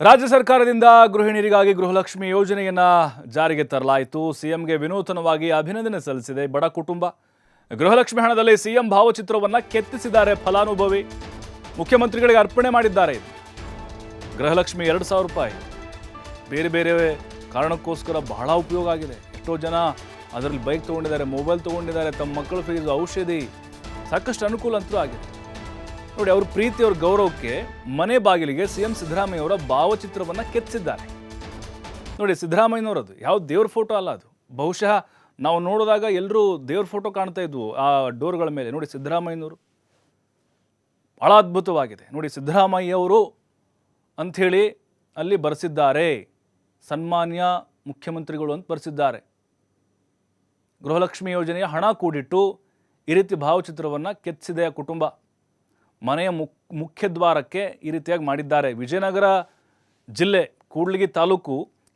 ರಾಜ್ಯ ಸರ್ಕಾರದಿಂದ ಗೃಹಿಣಿಯರಿಗಾಗಿ ಗೃಹಲಕ್ಷ್ಮಿ ಯೋಜನೆಯನ್ನ ಜಾರಿಗೆ ತರಲಾಯಿತು. ಸಿಎಂಗೆ ವಿನೂತನವಾಗಿ ಅಭಿನಂದನೆ ಸಲ್ಲಿಸಿದೆ ಬಡ ಕುಟುಂಬ. ಗೃಹಲಕ್ಷ್ಮಿ ಹಣದಲ್ಲಿ ಸಿಎಂ ಭಾವಚಿತ್ರವನ್ನ ಕೆತ್ತಿಸಿದ್ದಾರೆ ಫಲಾನುಭವಿ. ಮುಖ್ಯಮಂತ್ರಿಗಳಿಗೆ ಅರ್ಪಣೆ ಮಾಡಿದ್ದಾರೆ. ಗೃಹಲಕ್ಷ್ಮಿ ಎರಡು ಸಾವಿರ ರೂಪಾಯಿ. ಬೇರೆ ಬೇರೆ ಕಾರಣಕ್ಕೋಸ್ಕರ ಬಹಳ ಉಪಯೋಗ ಆಗಿದೆ. ಎಷ್ಟೋ ಜನ ಅದರಲ್ಲಿ ಬೈಕ್ ತೊಗೊಂಡಿದ್ದಾರೆ, ಮೊಬೈಲ್ ತೊಗೊಂಡಿದ್ದಾರೆ, ತಮ್ಮ ಮಕ್ಕಳ ಫೀಸ್, ಔಷಧಿ. ಸಾಕಷ್ಟು ಅನುಕೂಲ ಅಂತೂ ಆಗಿದೆ. ನೋಡಿ, ಅವ್ರ ಪ್ರೀತಿ, ಅವ್ರ ಗೌರವಕ್ಕೆ ಮನೆ ಬಾಗಿಲಿಗೆ ಸಿ ಎಂ ಸಿದ್ದರಾಮಯ್ಯ ಅವರ ಭಾವಚಿತ್ರವನ್ನು ಕೆತ್ತಿಸಿದ್ದಾರೆ. ನೋಡಿ, ಸಿದ್ದರಾಮಯ್ಯನವರದು ಯಾವ ದೇವ್ರ ಫೋಟೋ ಅಲ್ಲ ಅದು. ಬಹುಶಃ ನಾವು ನೋಡಿದಾಗ ಎಲ್ಲರೂ ದೇವ್ರ ಫೋಟೋ ಕಾಣ್ತಾ ಇದ್ವು ಆ ಡೋರ್ಗಳ ಮೇಲೆ. ನೋಡಿ, ಸಿದ್ದರಾಮಯ್ಯನವರು. ಭಾಳ ಅದ್ಭುತವಾಗಿದೆ. ನೋಡಿ, ಸಿದ್ದರಾಮಯ್ಯ ಅವರು ಅಂಥೇಳಿ ಅಲ್ಲಿ ಬರೆಸಿದ್ದಾರೆ. ಸನ್ಮಾನ್ಯ ಮುಖ್ಯಮಂತ್ರಿಗಳು ಅಂತ ಬರೆಸಿದ್ದಾರೆ. ಗೃಹಲಕ್ಷ್ಮಿ ಯೋಜನೆಯ ಹಣ ಕೂಡಿಟ್ಟು ಈ ರೀತಿ ಭಾವಚಿತ್ರವನ್ನು ಕೆತ್ತಿಸಿದೆ ಕುಟುಂಬ. ಮನೆಯ ಮುಕ್ ಮುಖ್ಯ ದ್ವಾರಕ್ಕೆ ಈ ರೀತಿಯಾಗಿ ಮಾಡಿದ್ದಾರೆ. ವಿಜಯನಗರ ಜಿಲ್ಲೆ, ಕೂಡ್ಲಿಗಿ ತಾಲೂಕು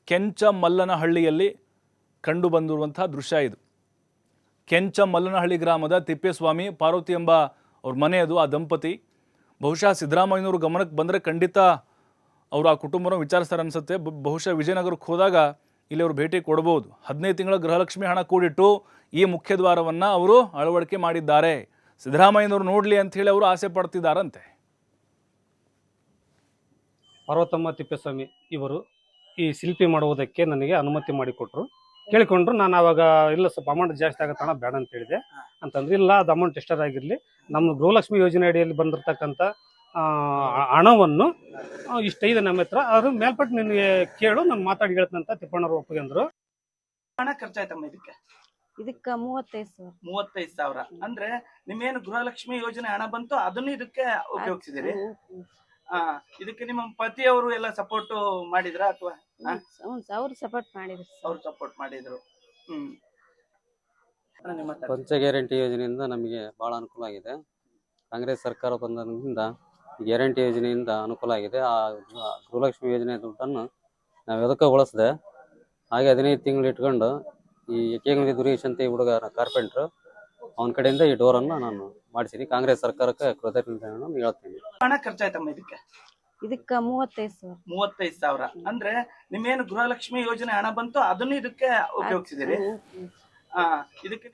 ಕೆಂಚ ಮಲ್ಲನಹಳ್ಳಿಯಲ್ಲಿ ಕಂಡು ಬಂದಿರುವಂತಹ ದೃಶ್ಯ ಇದು. ಕೆಂಚ ಮಲ್ಲನಹಳ್ಳಿ ಗ್ರಾಮದ ತಿಪ್ಪೇಸ್ವಾಮಿ ಪಾರ್ವತಿ ಎಂಬ ಅವ್ರ ಮನೆ ಅದು, ಆ ದಂಪತಿ. ಬಹುಶಃ ಸಿದ್ದರಾಮಯ್ಯನವರು ಗಮನಕ್ಕೆ ಬಂದರೆ ಖಂಡಿತ ಅವರು ಆ ಕುಟುಂಬನ ವಿಚಾರಿಸ್ತಾರೆ ಅನಿಸುತ್ತೆ. ಬಹುಶಃ ವಿಜಯನಗರಕ್ಕೆ ಹೋದಾಗ ಇಲ್ಲಿ ಅವರು ಭೇಟಿ ಕೊಡ್ಬೋದು. ಹದಿನೈದು ತಿಂಗಳ ಗೃಹಲಕ್ಷ್ಮಿ ಹಣ ಕೂಡಿಟ್ಟು ಈ ಮುಖ್ಯ ದ್ವಾರವನ್ನು ಅವರು ಅಳವಡಿಕೆ ಮಾಡಿದ್ದಾರೆ. ಸಿದ್ದರಾಮಯ್ಯನವರು ನೋಡಲಿ ಅಂಥೇಳಿ ಅವರು ಆಸೆ ಪಡ್ತಿದ್ದಾರಂತೆ ಪಾರ್ವತಮ್ಮ ತಿಪ್ಪೇಸ್ವಾಮಿ ಇವರು ಈ ಶಿಲ್ಪಿ ಮಾಡುವುದಕ್ಕೆ ನನಗೆ ಅನುಮತಿ ಮಾಡಿಕೊಟ್ರು. ಕೇಳಿಕೊಂಡ್ರು ನಾನು ಅವಾಗ ಇಲ್ಲ ಸ್ವಲ್ಪ ಅಮೌಂಟ್ ಜಾಸ್ತಿ ಆಗತ್ತಣ ಬೇಡ ಅಂತ ಹೇಳಿದೆ. ಅಂತಂದ್ರೆ ಇಲ್ಲ ಅದು ಅಮೌಂಟ್ ಎಷ್ಟರಾಗಿರಲಿ ನಮ್ಮ ಗೃಹಲಕ್ಷ್ಮಿ ಯೋಜನೆ ಅಡಿಯಲ್ಲಿ ಬಂದಿರತಕ್ಕಂಥ ಆ, ಹಣವನ್ನು ಇಷ್ಟೈದೆ ನಮ್ಮ ಹತ್ರ. ಅದ್ರ ಮೇಲ್ಪಟ್ಟು ನಿನಗೆ ಕೇಳು ನಾನು ಮಾತಾಡಿ ಹೇಳ್ತಂತ ತಿಪ್ಪಣ್ಣರು ಒಪ್ಪಿಗೆಂದ್ರು ಹಣ ಖರ್ಚಾಯ್ತಮ್ಮ ಇದಕ್ಕೆ? ಇದಕ್ಕ ಮೂವತ್ತೈದು ಸಾವಿರ. ಮೂವತ್ತೈದು ಸಾವಿರ. ಅಂದ್ರೆ ನಿಮ್ಮೇನು ಗೃಹಲಕ್ಷ್ಮಿ ಯೋಜನೆ ಹಣ ಬಂತು ಅದನ್ನ ಇದಕ್ಕೆ ಉಪಯೋಗಿಸಿದಿರಿ. ಆ ಇದಕ್ಕೆ ನಿಮ್ಮ ಪತಿಯವರು ಎಲ್ಲ ಸಪೋರ್ಟ್ ಮಾಡಿದ್ರ ಅಥವಾ ಅವ್ರು ಸಪೋರ್ಟ್ ಮಾಡಿದ್ರು. ಅವ್ರು ಸಪೋರ್ಟ್ ಮಾಡಿದ್ರು. ಹ್ಮ್. ಅಣ್ಣ, ನಿಮ್ಮ. ಪಂಚ ಗ್ಯಾರಂಟಿ ಯೋಜನೆಯಿಂದ ನಮಗೆ ಬಹಳ ಅನುಕೂಲ ಆಗಿದೆ. ಕಾಂಗ್ರೆಸ್ ಸರ್ಕಾರ ಬಂದಿಂದ ಗ್ಯಾರಂಟಿ ಯೋಜನೆಯಿಂದ ಅನುಕೂಲ ಆಗಿದೆ. ಆ ಗೃಹಲಕ್ಷ್ಮಿ ಯೋಜನೆ ದುಡ್ಡನ್ನು ನಾವು ಎದಕ್ಕೆ ಬಳಸಿದೆ ಹಾಗೆ ಹದಿನೈದು ತಿಂಗಳು ಇಟ್ಕೊಂಡು ಈ ಏಕಂಗಲಿ ದುರೇಶ್ ಅಂತ ಈ ಹುಡುಗ ಕಾರ್ಪೆಂಟ್ರು ಅವನ ಕಡೆಯಿಂದ ಈ ಡೋರ್ ಅನ್ನ ನಾನು ಮಾಡಿಸಿನಿ. ಕಾಂಗ್ರೆಸ್ ಸರ್ಕಾರಕ್ಕೆ ಕೃತಜ್ಞತೆಯನ್ನು ಹೇಳ್ತೀನಿ. ಹಣ ಖರ್ಚಾಯ್ತಮ್ಮ ಇದಕ್ಕೆ? ಇದಕ್ಕ ಮೂವತ್ತೈದು ಸಾವಿರ. ಮೂವತ್ತೈದು ಸಾವಿರ. ಅಂದ್ರೆ ನಿಮ್ಮೇನು ಗೃಹಲಕ್ಷ್ಮಿ ಯೋಜನೆ ಹಣ ಬಂತು ಅದನ್ನು ಇದಕ್ಕೆ ಉಪಯೋಗಿಸಿದಿರಿ. ಆ ಇದಕ್ಕೆ